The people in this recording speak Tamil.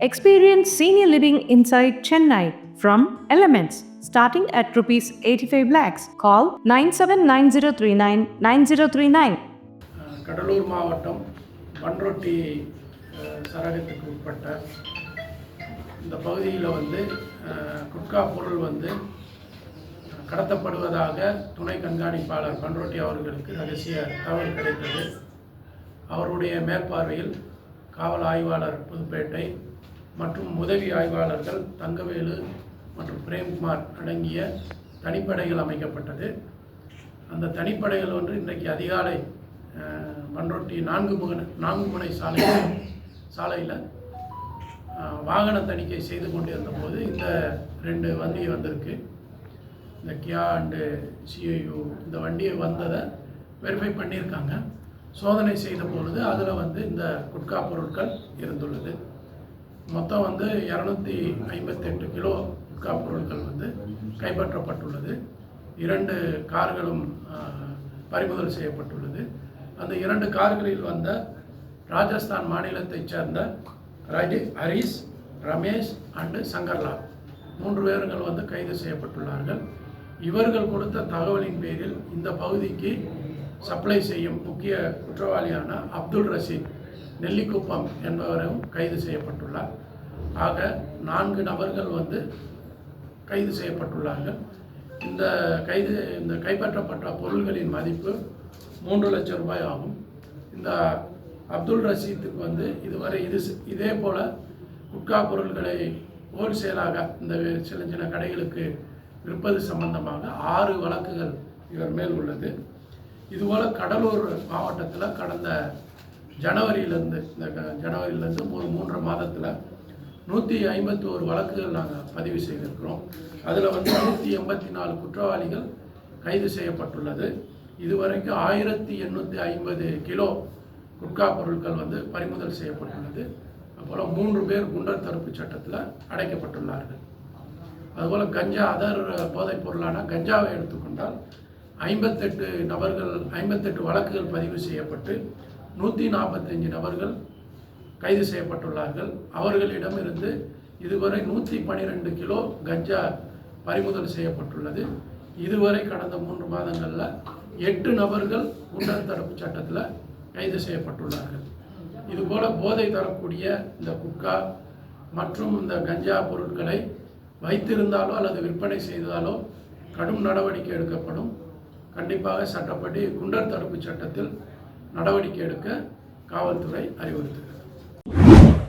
Experience senior living inside Chennai from Elements starting at rupees 85 lakhs. Call 979039 9039. அஹ் கடலூர் மாவட்டம் பன்ரொட்டி சரகத்துக்கு உட்பட்ட இந்த பகுதியில் வந்து குட்கா பொருள் வந்து கடத்தப்படுவதாக துணை கண்காணிப்பாளர் பன்ரொட்டி அவர்களுக்கு ரகசிய தகவல் கிடைத்தது அவருடைய மேற்பார்வையில் காவல் ஆய்வாளர் புதுப்பேட்டை மற்றும் உதவி ஆய்வாளர்கள் தங்கவேலு மற்றும் பிரேம்குமார் அடங்கிய தனிப்படைகள் அமைக்கப்பட்டது. அந்த தனிப்படைகள் ஒன்று இன்றைக்கு அதிகாலை மண்ரொட்டி நான்கு முகனை நான்கு முனை சாலை சாலையில் வாகன தணிக்கை செய்து கொண்டிருந்த போது இந்த ரெண்டு வண்டி வந்திருக்கு. இந்த கியா அண்டு சிஐயு இந்த வண்டி வந்ததை வெரிஃபை பண்ணியிருக்காங்க. சோதனை செய்த பொழுது அதில் வந்து இந்த குட்கா பொருட்கள் இருந்துள்ளது. மொத்தம் வந்து இரநூத்தி ஐம்பத்தெட்டு கிலோ குட்கா பொருட்கள் வந்து கைப்பற்றப்பட்டுள்ளது. இரண்டு கார்களும் பறிமுதல் செய்யப்பட்டுள்ளது. அந்த இரண்டு கார்களில் வந்த ராஜஸ்தான் மாநிலத்தைச் சேர்ந்த ரஜி ஹரிஸ் ரமேஷ் அண்டு சங்கர்லால். மூன்று பேர்கள் வந்து கைது செய்யப்பட்டுள்ளார்கள். இவர்கள் கொடுத்த தகவலின் பேரில் இந்த பகுதிக்கு சப்ளை செய்யும் முக்கிய குற்றவாளியான அப்துல் ரஷீத் நெல்லிக்குப்பம் என்பவரும் கைது செய்யப்பட்டுள்ளார். ஆக நான்கு நபர்கள் வந்து கைது செய்யப்பட்டுள்ளார்கள். இந்த கைது இந்த கைப்பற்றப்பட்ட பொருள்களின் மதிப்பு மூன்று லட்சம் ரூபாய் ஆகும். இந்த அப்துல் ரஷீத்துக்கு வந்து இதுவரை இது இதே போல் குட்கா பொருள்களை ஹோல்சேலாக இந்த சின்ன சின்ன கடைகளுக்கு விற்பது சம்பந்தமாக ஆறு வழக்குகள் இவர் மேல் உள்ளது. இதுபோல் கடலூர் மாவட்டத்தில் கடந்த ஜனவரியிலேருந்து இந்த க- ஜனவரியிலேருந்து ஒரு மூன்று மாதத்தில் நூற்றி ஐம்பத்தி ஒரு வழக்குகள் நாங்கள் பதிவு செய்திருக்கிறோம். அதில் வந்து நூற்றி எண்பத்தி நாலு குற்றவாளிகள் கைது செய்யப்பட்டுள்ளது. இதுவரைக்கும் ஆயிரத்தி எண்ணூற்றி ஐம்பது கிலோ குட்கா பொருட்கள் வந்து பறிமுதல் செய்யப்பட்டுள்ளது. அப்புறம் மூன்று பேர் குண்டர் தடுப்பு சட்டத்தில் அடைக்கப்பட்டுள்ளார்கள். அதுபோல் கஞ்சா அதர் போதைப் பொருளான கஞ்சாவை எடுத்துக்கொண்டால் ஐம்பத்தெட்டு நபர்கள் ஐம்பத்தெட்டு வழக்குகள் பதிவு செய்யப்பட்டு நூற்றி நாற்பத்தஞ்சு நபர்கள் கைது செய்யப்பட்டுள்ளார்கள். அவர்களிடமிருந்து இதுவரை நூற்றி பன்னிரெண்டு கிலோ கஞ்சா பறிமுதல் செய்யப்பட்டுள்ளது. இதுவரை கடந்த மூன்று மாதங்களில் எட்டு நபர்கள் குண்டர் தடுப்பு சட்டத்தில் கைது செய்யப்பட்டுள்ளார்கள். இதுபோல் போதை தரக்கூடிய இந்த குட்கா மற்றும் இந்த கஞ்சா பொருட்களை வைத்திருந்தாலோ அல்லது விற்பனை செய்தாலோ கடும் நடவடிக்கை எடுக்கப்படும். கண்டிப்பாக சட்டப்படி குண்டர் தடுப்பு சட்டத்தில் நடவடிக்கை எடுக்க காவல்துறை அறிவுறுத்துகிறது. you.